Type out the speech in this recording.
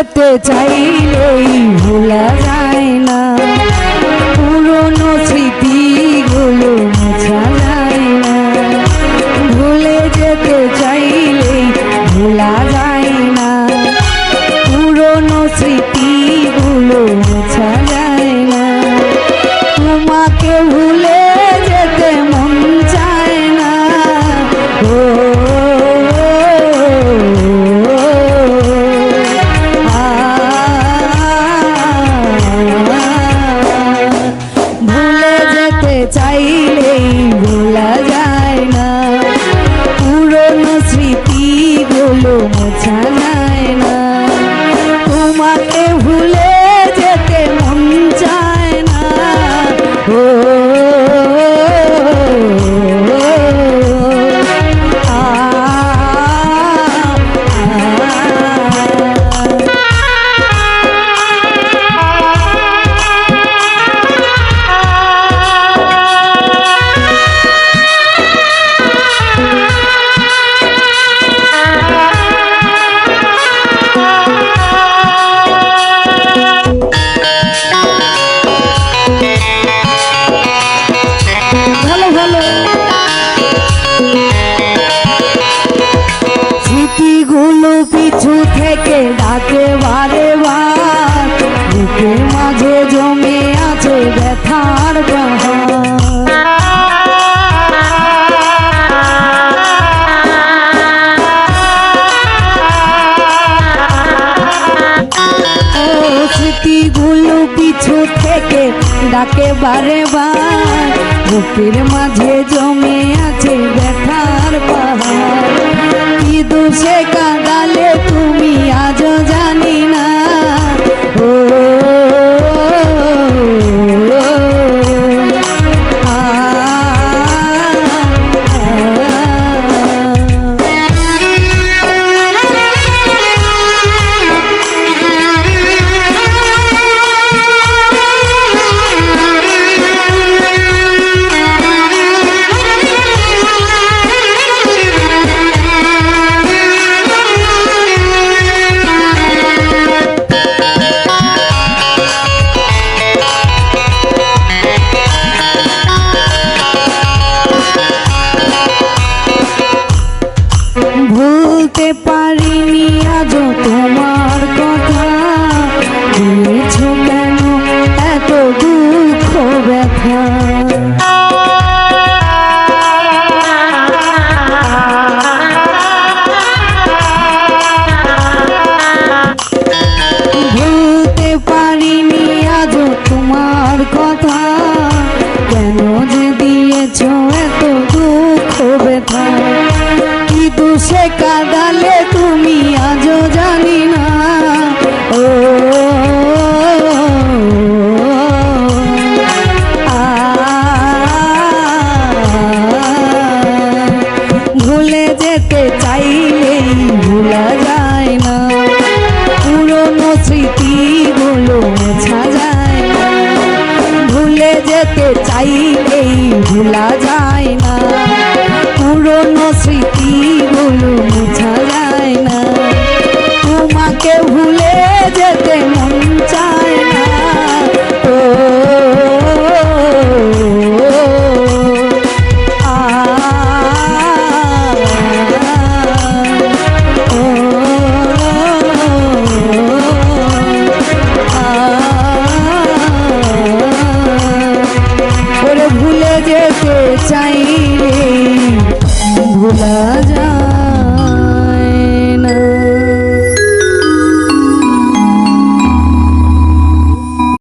যেতে চাইলেই ভোলা যায় না। ব্যথার পাহাড় স্মৃতিগুলো পিছু থেকে ডাকে বারে বার। বুকের মাঝে জমে আছে ব্যথার পাহাড়। কি দোষে কাদালে ভুলতে পারিনি আজও তোমার কথা। দিয়েছ কেন? এত দুঃখ, ব্যথা। আজও তোমার কথা। কেন যে দিয়েছ এত দুঃখ, ব্যথা। দোষে কাদালে তুমি আজও জানি না ও ভুলে যেতে চাইলেই ভোলা যায় না পুরনো স্মৃতিগুলো মোছা যায় না ভুলে যেতে চাইলেই ভোলা যায়